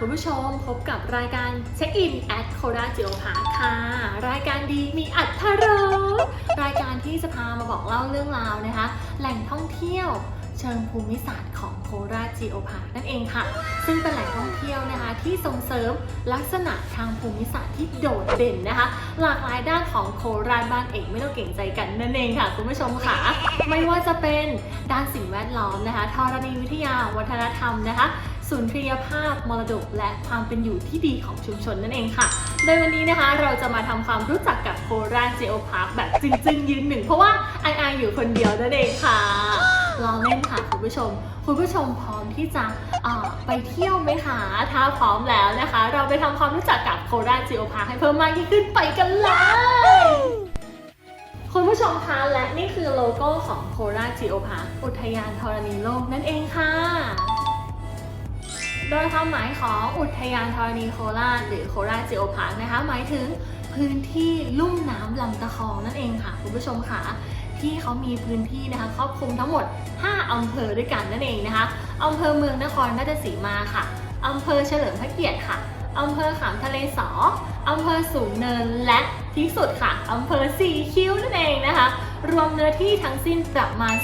คุณผู้ชมพบกับรายการเช็คอินแอดโคราจิโอพาค่ะ รายการดีมีอัธรสรายการที่จะพามาบอกเล่าเรื่องราวนะคะ แหล่งท่องเที่ยวเชิงภูมิศาสตร์ของโคราชจีโอพาร์นั่นเองค่ะ ซึ่งเป็นแหล่งท่องเที่ยวนะคะที่ส่งเสริมลักษณะทางภูมิศาสตร์ที่โดดเด่นนะคะ หลากหลายด้านของโคราชบ้านเอกไม่ต้องเก่งใจกันนั่นเองค่ะ คุณผู้ชมค่ะ ไม่ว่าจะเป็นด้านสิ่งแวดล้อมนะคะธรณีวิทยาวัฒนธรรมนะคะ สุนทรียภาพมรดก และความเป็นอยู่ที่ดีของชุมชนนั่นเองค่ะ โดยวันนี้นะคะเราจะมาทำความรู้จักกับโคราชเจโอพาร์คแบบจริง ๆ ยืนหนึ่ง เพราะว่าไอไออยู่คนเดียวนั่นเองค่ะลองเล่นค่ะคุณผู้ชม คุณผู้ชมพร้อมที่จะไปเที่ยวไหมคะถ้าพร้อมแล้วนะคะ เราไปทำความรู้จักกับโคราชเจโอพาร์คให้เพิ่มมากยิ่งขึ้นไปกันเลยคุณผู้ชมคะและนี่คือโลโก้ของโคราชจีโอพาร์คอุทยานธรณีโลกนั่นเองค่ะ โดยความหมายของอุทยานธรณีโคราชหรือโคราชจีโอพาร์คนะคะ หมายถึงพื้นที่ลุ่มน้ำลำตะคองนั่นเองค่ะคุณผู้ชมค่ะที่เขามีพื้นที่นะคะครอบคลุมทั้งหมด 5 อำเภอด้วยกันนั่นเองนะคะอำเภอเมืองนครราชสีมาค่ะอำเภอเฉลิมพระเกียรติค่ะอำเภอขามทะเลสออำเภอสูงเนินและที่สุดค่ะอำเภอสีคิ้วนั่นเองนะคะ รวมเนื้อที่ทั้งสิ้นประมาณ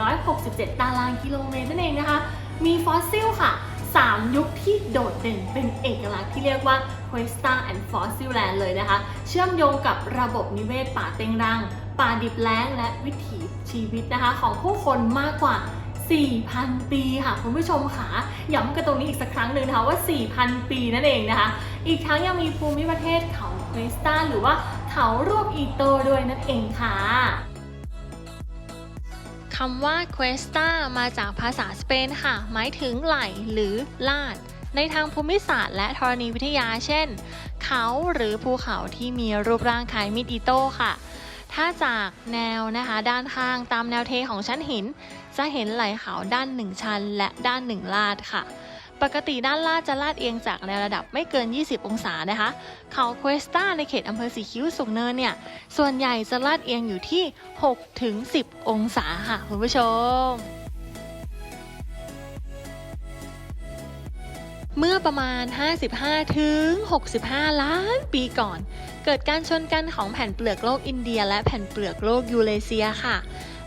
3,167 ตารางกิโลเมตรนั่นเองนะคะ มีฟอสซิลค่ะ 3 ยุคที่โดดเด่นเป็นเอกลักษณ์ที่เรียกว่า Questa and Fossil Land เลยนะคะ เชื่อมโยงกับระบบนิเวศป่าเต็งรัง ป่าดิบแล้งและวิถีชีวิตนะคะ ของผู้คนมากกว่า 4,000 ปีค่ะคุณผู้ชมค่ะย้ำกันตรงนี้อีกสักครั้งหนึ่งนะคะว่า 4,000 ปีนั่นเองนะคะ อีกทั้งยังมีภูมิประเทศเขาเควสตาหรือว่าเขารูปอีโตด้วยนั่นเองค่ะ คำว่า Cuesta มาจากภาษาสเปนค่ะ หมายถึงไหลหรือลาด ในทางภูมิศาสตร์และธรณีวิทยาเช่น เขาหรือภูเขาที่มีรูปร่างคล้ายมิดอิโต้ค่ะ ถ้าจากแนวนะคะด้านข้างตามแนวเทของชั้นหิน จะเห็นไหลเขาด้านหนึ่งชันและด้านหนึ่งลาดค่ะ ปกติด้านลาดจะลาดเอียงจากแนวระดับไม่เกิน 20 องศานะคะ เขาควสตาในเขตอำเภอสีคิ้วสูงเนินเนี่ย ส่วนใหญ่จะลาดเอียงอยู่ที่6ถึง10 องศาค่ะคุณผู้ชมเมื่อประมาณ 55 ถึง 65 ล้านปีก่อน เกิดการชนกันของแผ่นเปลือกโลกอินเดีย และแผ่นเปลือกโลกยูเรเซียค่ะ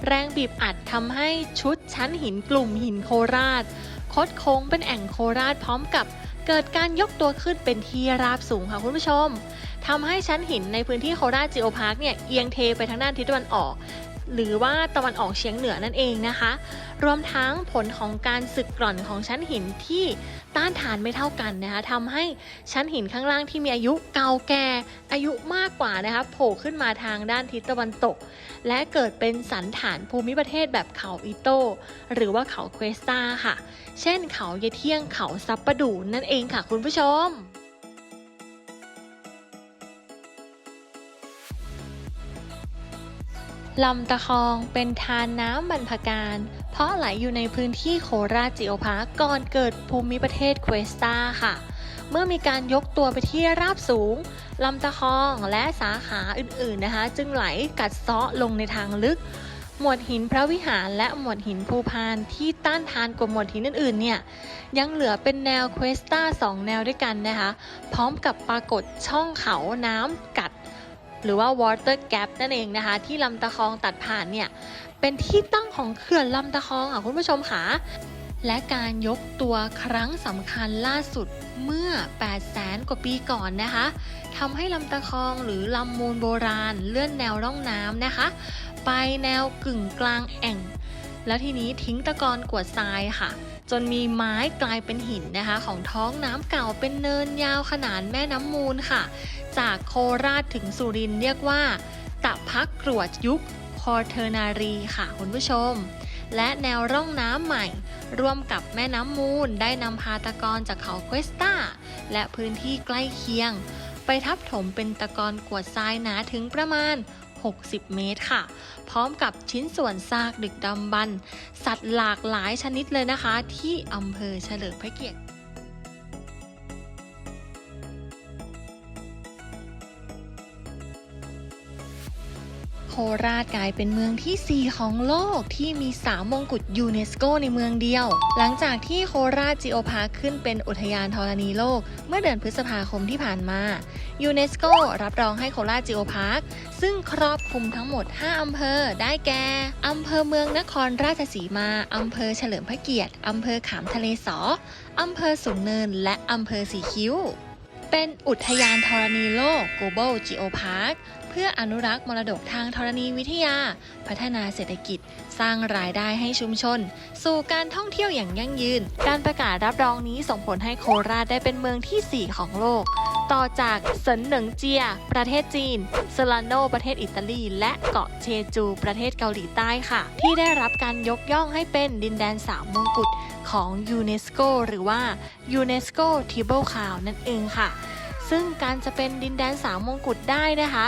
แรงบีบอัดทำให้ชุดชั้นหินกลุ่มหินโคราช คดโค้งเป็นแอ่งโคราชพร้อมกับเกิดการยกตัวขึ้นเป็นที่ราบสูงค่ะคุณผู้ชมทำให้ชั้นหินในพื้นที่โคราชจิโอพาร์คเนี่ยเอียงเทไปทางด้านทิศตะวันออก หรือว่าตะวันออกเฉียงเหนือนั่นเองนะคะ รวมทั้งผลของการสึกกร่อนของชั้นหินที่ต้านทานไม่เท่ากันนะคะทำให้ชั้นหินข้างล่างที่มีอายุเก่าแก่อายุมากกว่านะคะโผล่ขึ้นมาทางด้านทิศตะวันตก และเกิดเป็นสันฐานภูมิประเทศแบบเขาอิโต้หรือว่าเขาเควสตาค่ะ เช่นเขาเยเที่ยงเขาซับปะดูนั่นเองค่ะคุณผู้ชม ลำตะคองเป็นทานน้ำบรรพการ เพราะไหลอยู่ในพื้นที่โคราชจิโอพาร์ก่อนเกิดภูมิประเทศเควสตาค่ะ เมื่อมีการยกตัวไปที่ราบสูง ลำตะคองและสาขาอื่นๆนะคะ จึงไหลกัดเซาะลงในทางลึก หมวดหินพระวิหารและหมวดหินภูพานที่ต้านทานกว่าหมวดหินอื่นๆเนี่ยยังเหลือเป็นแนวเควสตาสองแนวด้วยกันนะคะ พร้อมกับปรากฏช่องเขาน้ำกัด หรือว่า water gap นั่นเองนะคะ ที่ลำตะคองตัดผ่านเนี่ย เป็นที่ตั้งของเขื่อนลำตะคองค่ะคุณผู้ชมค่ะและการยกตัวครั้งสำคัญล่าสุดเมื่อ 8 แสนกว่าปีก่อนนะคะทำให้ลำตะคองหรือลำมูลโบราณเลื่อนแนวร่องน้ำนะคะ ไปแนวกึ่งกลางแอ่ง แล้วทีนี้ทิ้งตะกอนกวดทรายค่ะ จนมีไม้กลายเป็นหินนะคะ ของท้องน้ำเก่าเป็นเนินยาวขนานแม่น้ำมูลค่ะ จากโคราชถึงสุรินเรียกว่า ตะพักกรวดยุคคอเทอร์นารีค่ะคุณผู้ชม และแนวร่องน้ำใหม่ ร่วมกับแม่น้ำมูลได้นำพาตะกอนจากเขาเควสตาและพื้นที่ใกล้เคียง ไปทับถมเป็นตะกอนกวดทรายหนาถึงประมาณ 60 เมตรค่ะ พร้อมกับชิ้นส่วนซากดึกดำบรรพ์สัตว์หลากหลายชนิดเลยนะคะ ที่อำเภอเฉลิมพระเกียรติ คราชกลายเป็นเมืองที่ 4 ของโลกที่มี 3 มงกุฎยูเนสโกในเมืองเดียว หลังจากที่โคราชจิโอพาร์คขึ้นเป็นอุทยานธรณีโลก เมื่อเดือนพฤษภาคมที่ผ่านมายูเนสโกรับรองให้โคราชจิโอพาร์คซึ่งครอบคลุมทั้งหมด 5 อำเภอ ได้แก่ อำเภอเมืองนครราชสีมา อำเภอเฉลิมพระเกียรติ อำเภอขามทะเลสอ อำเภอสูงเนิน และอำเภอสีคิ้ว เป็นอุทยานธรณีโลก Global Geopark เพื่ออนุรักษ์มรดกทางธรณีวิทยา พัฒนาเศรษฐกิจ สร้างรายได้ให้ชุมชน สู่การท่องเที่ยวอย่างยั่งยืน การประกาศรับรองนี้ส่งผลให้โคราชได้เป็นเมืองที่ 4 ของโลก ต่อจากเซินเหนิงเจีย ประเทศจีนเซลาโนประเทศอิตาลี และเกาะเชจู ประเทศเกาหลีใต้ค่ะ ที่ได้รับการยกย่องให้เป็นดินแดนสามมงกุฎ ของยูเนสโกหรือว่ายูเนสโกทิเบิลคาวนั่นเองค่ะ ซึ่งการจะเป็นดินแดนสามมงกุฎได้นะคะ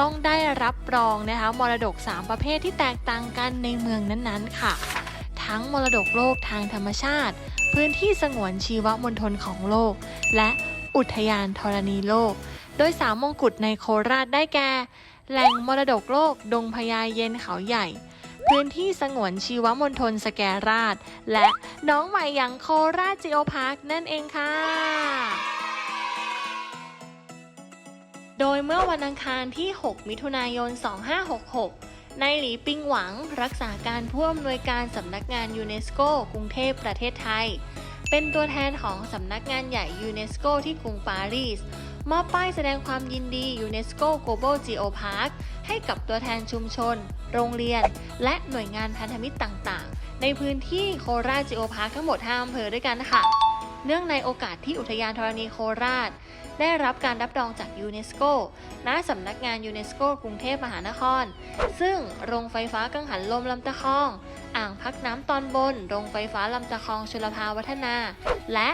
ต้องได้รับรองนะคะมรดก 3 ประเภทที่แตกต่างกันในเมืองนั้นๆค่ะ ทั้งมรดกโลกทางธรรมชาติ พื้นที่สงวนชีวมณฑลของโลก และอุทยานธรณีโลก โดยสามมงกุฎในโคราชได้แก่ แหล่งมรดกโลก ดงพญาเย็นเขาใหญ่ พื้นที่สงวนชีวมณฑลสแกราช และน้องใหม่อย่างโคราชจิโอพาร์คนั่นเองค่ะ โดยเมื่อวันอังคารที่ 6 มิถุนายน 2566ในหลีปิงหวังรักษาการผู้อำนวยการสำนักงานยูเนสโกกรุงเทพประเทศไทย เป็นตัวแทนของสำนักงานใหญ่ยูเนสโกที่กรุงปารีส มอบป้ายแสดงความยินดียูเนสโก Global Geo Park ให้กับตัวแทนชุมชน โรงเรียน และหน่วยงานพันธมิตรต่างๆ ในพื้นที่โคราช Geo Park ทั้งหมด 5อำเภอด้วยกันค่ะ เนื่องในโอกาสที่อุทยานธรณีโคราช ได้รับการรับรองจากยูเนสโกณสำนักงานยูเนสโกกรุงเทพมหานคร ซึ่งโรงไฟฟ้ากังหันลมลำตะคอง อ่างพักน้ำตอนบน โรงไฟฟ้าลำตะคองชลภาวัฒนา และ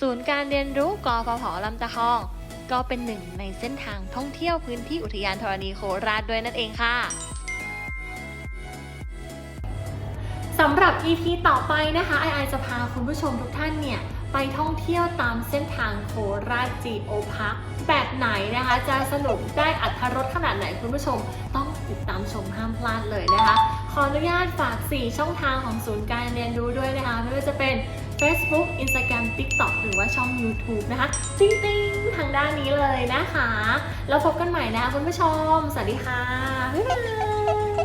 ศูนย์การเรียนรู้กฟผลำตะคอง ก็เป็นหนึ่งในเส้นทางท่องเที่ยวพื้นที่อุทยานธรณีโคราชด้วยนั่นเองค่ะสำหรับ EP ต่อไปนะคะไอไอจะพาคุณผู้ชมทุกท่านเนี่ยไปท่องเที่ยวตามเส้นทางโคราชจีโอพักแบบไหนนะคะ จะสนุกได้อัธรสขนาดไหนคุณผู้ชม ต้องติดตามชมห้ามพลาดเลยนะคะ ขออนุญาตฝาก 4 ช่องทางของศูนย์การเรียนรู้ด้วยนะคะ ไม่ว่าจะเป็น Facebook Instagram TikTok หรือว่าช่อง YouTube นะคะ ติ๊งติ๊งทางด้านนี้เลยนะคะ แล้วพบกันใหม่นะคะคุณผู้ชม สวัสดีค่ะ บ๊ายบาย